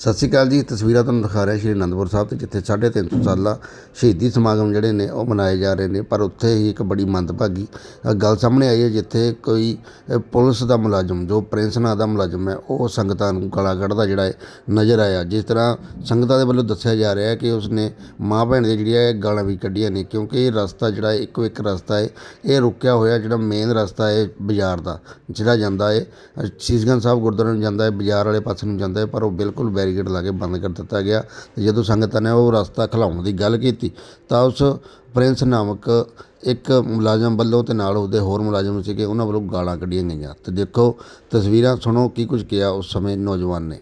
ਸਤਿ ਸ਼੍ਰੀ ਅਕਾਲ ਜੀ ਤਸਵੀਰਾਂ ਤੁਹਾਨੂੰ ਦਿਖਾ ਰਿਹਾ ਸ਼੍ਰੀ ਅਨੰਦਪੁਰ ਸਾਹਿਬ ਤੇ ਜਿੱਥੇ 350 ਸਾਲਾ ਸ਼ਹੀਦੀ ਸਮਾਗਮ ਜਿਹੜੇ ਨੇ ਉਹ ਮਨਾਏ ਜਾ ਰਹੇ ਨੇ ਪਰ ਉੱਥੇ ਹੀ ਇੱਕ ਬੜੀ ਮੰਦਭਾਗੀ ਗੱਲ ਸਾਹਮਣੇ ਆਈ ਹੈ ਜਿੱਥੇ ਕੋਈ ਪੁਲਿਸ ਦਾ ਮੁਲਾਜ਼ਮ ਜੋ ਪ੍ਰਿੰਸ ਨਾਂ ਦਾ ਮੁਲਾਜ਼ਮ ਹੈ ਉਹ ਸੰਗਤਾਂ ਨੂੰ ਗਾਲਾਂ ਕੱਢਦਾ ਜਿਹੜਾ ਹੈ ਨਜ਼ਰ ਆਇਆ। ਜਿਸ ਤਰ੍ਹਾਂ ਸੰਗਤਾਂ ਦੇ ਵੱਲੋਂ ਦੱਸਿਆ ਜਾ ਰਿਹਾ ਹੈ ਕਿ ਉਸਨੇ ਮਾਂ ਭੈਣ ਦੇ ਜਿਹੜੀਆਂ ਗਾਲਾਂ ਵੀ ਕੱਢੀਆਂ ਨੇ ਕਿਉਂਕਿ ਇਹ ਰਸਤਾ ਜਿਹੜਾ ਹੈ ਇੱਕੋ ਇੱਕ ਰਸਤਾ ਹੈ ਇਹ ਰੁਕਿਆ ਹੋਇਆ ਜਿਹੜਾ ਮੇਨ ਰਸਤਾ ਹੈ ਬਾਜ਼ਾਰ ਦਾ ਜਿਹੜਾ ਜਾਂਦਾ ਹੈ ਅ, ਸ਼ੀਸ਼ਗੰਜ ਸਾਹਿਬ ਗੁਰਦੁਆਰੇ ਨੂੰ ਜਾਂਦਾ ਹੈ ਬਾਜ਼ਾਰ ਵਾਲੇ ਪਾਸੇ ਨੂੰ ਜਾਂਦਾ ਹੈ ਪਰ ਉਹ ਬਿਲਕੁਲ ਬੈਰੀਕੇਡ ਲਾ ਕੇ ਬੰਦ ਕਰ ਦਿੱਤਾ ਗਿਆ ਤੇ ਜਦੋਂ ਸੰਗਤਾਂ ਨੇ ਉਹ ਰਸਤਾ ਖਲਾਉਣ ਦੀ ਗੱਲ ਕੀਤੀ ਤਾਂ ਉਸ ਪ੍ਰਿੰਸ ਨਾਮਕ ਇੱਕ ਮੁਲਾਜ਼ਮ ਵੱਲੋਂ ਤੇ ਨਾਲ ਉਹਦੇ ਹੋਰ ਮੁਲਾਜ਼ਮ ਸੀਗੇ, ਉਹਨਾਂ ਵੱਲੋਂ ਗਾਲਾਂ ਕੱਢੀਆਂ ਗਈਆਂ। ਤੇ ਦੇਖੋ, ਤਸਵੀਰਾਂ ਸੁਣੋ ਕੀ ਕੁਝ ਕਿਹਾ ਉਸ ਸਮੇਂ ਨੌਜਵਾਨ ਨੇ।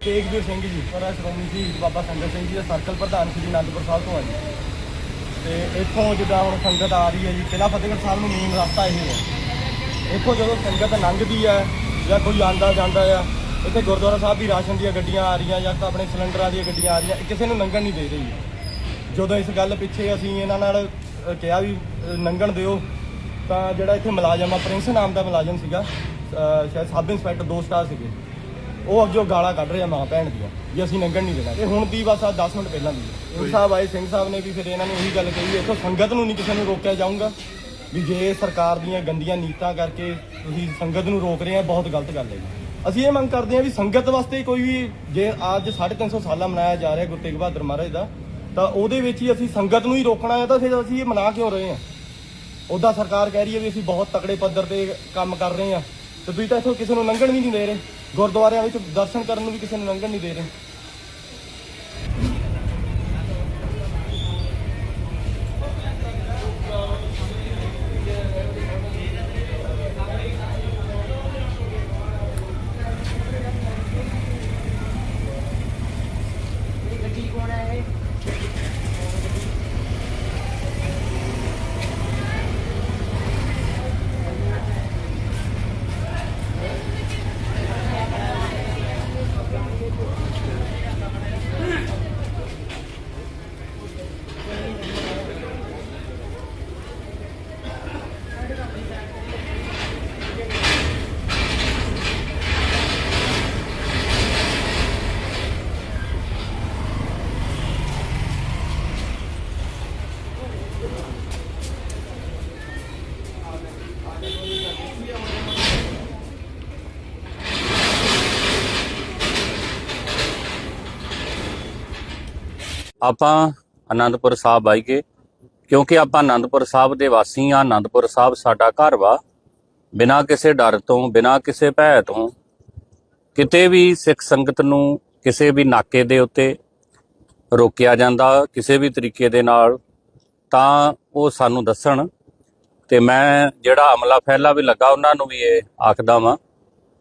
ਤੇਗਵੀਰ ਸਿੰਘ ਜੀ ਪਰ ਸ਼੍ਰੋਮਣੀ ਜੀ ਬਾਬਾ ਸੰਗਤ ਸਿੰਘ ਜੀ ਦਾ ਸਰਕਲ ਪ੍ਰਧਾਨ ਸ੍ਰੀ ਅਨੰਦਪੁਰ ਸਾਹਿਬ ਤੋਂ ਆ ਜੀ। ਤੇ ਇੱਥੋਂ ਜਿੱਦਾਂ ਹੁਣ ਸੰਗਤ ਆ ਰਹੀ ਹੈ ਜੀ ਕਿਲਾ ਫਤਿਹਗੜ੍ਹ ਸਾਹਿਬ ਨੂੰ ਮੇਨ ਰਸਤਾ ਇਹ ਹੈ। ਇੱਥੋਂ ਜਦੋਂ ਸੰਗਤ ਲੰਘਦੀ ਹੈ ਜਾਂ ਕੋਈ ਆਂਦਾ ਜਾਂਦਾ ਆ ਇੱਥੇ ਗੁਰਦੁਆਰਾ ਸਾਹਿਬ ਦੀ ਰਾਸ਼ਨ ਦੀਆਂ ਗੱਡੀਆਂ ਆ ਰਹੀਆਂ ਜਾਂ ਤਾਂ ਆਪਣੇ ਸਿਲੰਡਰਾਂ ਦੀਆਂ ਗੱਡੀਆਂ ਆ ਰਹੀਆਂ ਇਹ ਕਿਸੇ ਨੂੰ ਲੰਘਣ ਨਹੀਂ ਦੇ ਰਹੀ। ਜਦੋਂ ਇਸ ਗੱਲ ਪਿੱਛੇ ਅਸੀਂ ਇਹਨਾਂ ਨਾਲ ਅ, ਕਿਹਾ ਵੀ ਅ, ਲੰਘਣ ਦਿਓ ਤਾਂ ਜਿਹੜਾ ਇੱਥੇ ਮੁਲਾਜ਼ਮ ਆ ਪ੍ਰਿੰਸ ਨਾਮ ਦਾ ਮੁਲਾਜ਼ਮ ਸੀਗਾ ਅ, ਸ਼ਾਇਦ ਸਬ ਇੰਸਪੈਕਟਰ ਦੋ ਸਟਾਰ ਸੀਗੇ। ਉਹ ਅੱਗੇ ਗਾਲਾਂ ਕੱਢ ਰਿਹਾ ਮਾਂ ਭੈਣ ਦੀਆਂ ਵੀ ਅਸੀਂ ਲੰਘਣ ਨਹੀਂ ਦੇਣਾ। ਇਹ ਹੁਣ ਦੀ ਬਸ ਆ 10 ਮਿੰਟ ਪਹਿਲਾਂ ਦੀ ਹੈ। ਸਿੰਘ ਸਾਹਿਬ ਆਏ ਸਿੰਘ ਸਾਹਿਬ ਨੇ ਵੀ ਫਿਰ ਇਹਨਾਂ ਨੇ ਉਹੀ ਗੱਲ ਕਹੀ ਇੱਥੋਂ ਸੰਗਤ ਨੂੰ ਨਹੀਂ ਕਿਸੇ ਨੂੰ ਰੋਕਿਆ ਜਾਊਗਾ ਵੀ ਜੇ ਸਰਕਾਰ ਦੀਆਂ ਗੰਦੀਆਂ ਨੀਤਾਂ ਕਰਕੇ ਤੁਸੀਂ ਸੰਗਤ ਨੂੰ ਰੋਕ ਰਹੇ ਆ ਬਹੁਤ ਗਲਤ ਗੱਲ ਹੈ ਜੀ। ਅਸੀਂ ਇਹ ਮੰਗ ਕਰਦੇ ਹਾਂ ਵੀ ਸੰਗਤ ਵਾਸਤੇ ਕੋਈ ਵੀ ਜੇ ਅੱਜ 350 ਸਾਲਾਂ ਮਨਾਇਆ ਜਾ ਰਿਹਾ ਗੁਰੂ ਤੇਗ ਬਹਾਦਰ ਮਹਾਰਾਜ ਦਾ, ਤਾਂ ਉਹਦੇ ਵਿੱਚ ਹੀ ਅਸੀਂ ਸੰਗਤ ਨੂੰ ਹੀ ਰੋਕਣਾ ਹੈ ਤਾਂ ਫਿਰ ਅਸੀਂ ਇਹ ਮਨਾ ਕਿਉਂ ਰਹੇ ਹਾਂ? ਉੱਦਾਂ ਸਰਕਾਰ ਕਹਿ ਰਹੀ ਹੈ ਵੀ ਅਸੀਂ ਬਹੁਤ ਤਕੜੇ ਪੱਧਰ ਤੇ ਕੰਮ ਕਰ ਰਹੇ ਹਾਂ, ਤੇ ਤੁਸੀਂ ਤਾਂ ਇੱਥੋਂ ਕਿਸੇ ਨੂੰ ਲੰਘਣ ਵੀ ਨਹੀਂ ਦੇ ਰਹੇ। ਗੁਰਦੁਆਰਿਆਂ ਵਿੱਚ ਦਰਸ਼ਨ ਕਰਨ ਨੂੰ ਵੀ ਕਿਸੇ ਨੂੰ ਲੰਘਣ ਨਹੀਂ ਦੇ ਰਹੇ। ਆਪਾਂ ਆਨੰਦਪੁਰ ਸਾਹਿਬ ਆਈਏ, ਕਿਉਂਕਿ ਆਪਾਂ ਆਨੰਦਪੁਰ ਸਾਹਿਬ ਦੇ ਵਾਸੀ ਆ ਆਨੰਦਪੁਰ ਸਾਹਿਬ ਸਾਡਾ ਘਰ ਵਾ। ਬਿਨਾਂ ਕਿਸੇ ਡਰ ਤੋਂ, ਬਿਨਾਂ ਕਿਸੇ ਭੈ ਤੋਂ, ਕਿਤੇ ਵੀ ਸਿੱਖ ਸੰਗਤ ਨੂੰ ਕਿਸੇ ਵੀ ਨਾਕੇ ਦੇ ਉੱਤੇ ਰੋਕਿਆ ਜਾਂਦਾ, ਕਿਸੇ ਵੀ ਤਰੀਕੇ ਦੇ ਨਾਲ, ਤਾਂ ਉਹ ਸਾਨੂੰ ਦੱਸਣ। ਤੇ ਮੈਂ ਜਿਹੜਾ ਅਮਲਾ ਫੈਲਾ ਵੀ ਲੱਗਾ, ਉਹਨਾਂ ਨੂੰ ਵੀ ਇਹ ਆਖਦਾ ਵਾਂ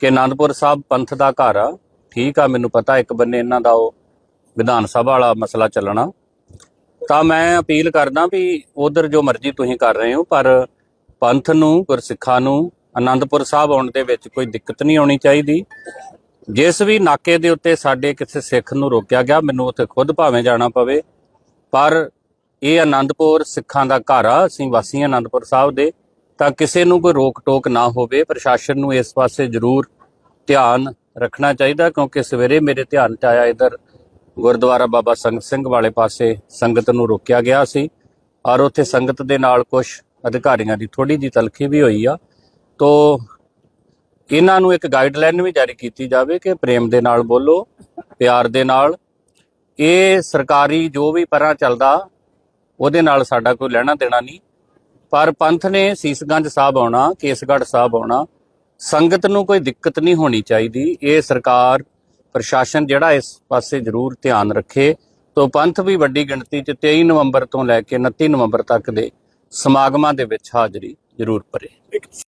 ਕਿ ਆਨੰਦਪੁਰ ਸਾਹਿਬ ਪੰਥ ਦਾ ਘਰ ਆ। ਠੀਕ ਆ, ਮੈਨੂੰ ਪਤਾ ਇੱਕ ਬੰਨੇ ਇਹਨਾਂ ਦਾ ਉਹ ਵਿਧਾਨ ਸਭਾ ਵਾਲਾ ਮਸਲਾ ਚੱਲਣਾ। ਤਾਂ ਮੈਂ ਅਪੀਲ ਕਰਦਾ ਵੀ ਉਧਰ ਜੋ ਮਰਜ਼ੀ ਤੁਸੀਂ ਕਰ ਰਹੇ ਹੋ, ਪਰ ਪੰਥ ਨੂੰ, ਗੁਰਸਿੱਖਾਂ ਨੂੰ ਆਨੰਦਪੁਰ ਸਾਹਿਬ ਆਉਣ ਦੇ ਵਿੱਚ ਕੋਈ ਦਿੱਕਤ ਨਹੀਂ ਆਉਣੀ ਚਾਹੀਦੀ। ਜਿਸ ਵੀ ਨਾਕੇ ਦੇ ਉੱਤੇ ਸਾਡੇ ਕਿਸੇ ਸਿੱਖ ਨੂੰ ਰੋਕਿਆ ਗਿਆ, ਮੈਨੂੰ ਉੱਥੇ ਖੁਦ ਭਾਵੇਂ ਜਾਣਾ ਪਵੇ। ਪਰ ਇਹ ਆਨੰਦਪੁਰ ਸਿੱਖਾਂ ਦਾ ਘਰ ਆ, ਅਸੀਂ ਵਾਸੀ ਹਾਂ ਆਨੰਦਪੁਰ ਸਾਹਿਬ ਦੇ। ਤਾਂ ਕਿਸੇ ਨੂੰ ਕੋਈ ਰੋਕ ਟੋਕ ਨਾ ਹੋਵੇ, ਪ੍ਰਸ਼ਾਸਨ ਨੂੰ ਇਸ ਪਾਸੇ ਜ਼ਰੂਰ ਧਿਆਨ ਰੱਖਣਾ ਚਾਹੀਦਾ, ਕਿਉਂਕਿ ਸਵੇਰੇ ਮੇਰੇ ਧਿਆਨ 'ਚ ਆਇਆ ਇਧਰ ਗੁਰਦੁਆਰਾ ਬਾਬਾ ਸੰਗਤ ਸਿੰਘ ਵਾਲੇ ਪਾਸੇ ਸੰਗਤ ਨੂੰ ਰੋਕਿਆ ਗਿਆ ਸੀ। ਔਰ ਉੱਥੇ ਸੰਗਤ ਦੇ ਨਾਲ ਕੁਝ ਅਧਿਕਾਰੀਆਂ ਦੀ ਥੋੜੀ ਜੀ ਤਲਖੀ ਵੀ ਹੋਈ ਆ। ਤੋ ਇਹਨਾਂ ਨੂੰ ਇੱਕ ਗਾਈਡਲਾਈਨ ਵੀ ਜਾਰੀ ਕੀਤੀ ਜਾਵੇ ਕਿ ਪ੍ਰੇਮ ਦੇ ਨਾਲ ਬੋਲੋ, ਪਿਆਰ ਦੇ ਨਾਲ। ਇਹ ਸਰਕਾਰੀ ਜੋ ਵੀ ਪਰਾਂ ਚੱਲਦਾ, ਉਹਦੇ ਨਾਲ ਸਾਡਾ ਕੋਈ ਲੈਣਾ ਦੇਣਾ ਨਹੀਂ। ਪਰ ਪੰਥ ਨੇ ਸੀਸਗੰਜ ਸਾਹਿਬ ਆਉਣਾ, ਕੇਸਗੜ੍ਹ ਸਾਹਿਬ ਆਉਣਾ, ਸੰਗਤ ਨੂੰ ਕੋਈ ਦਿੱਕਤ ਨਹੀਂ ਹੋਣੀ ਚਾਹੀਦੀ। ਇਹ ਸਰਕਾਰ ਪ੍ਰਸ਼ਾਸਨ ਜਿਹੜਾ ਇਸ ਪਾਸੇ ਜ਼ਰੂਰ ਧਿਆਨ ਰੱਖੇ ਤੋਂ ਪੰਥ ਵੀ ਵੱਡੀ ਗਿਣਤੀ 'ਚ 23 ਨਵੰਬਰ ਤੋਂ ਲੈ ਕੇ 29 ਨਵੰਬਰ ਤੱਕ ਦੇ ਸਮਾਗਮਾਂ ਦੇ ਵਿੱਚ ਹਾਜ਼ਰੀ ਜ਼ਰੂਰ ਭਰੇ।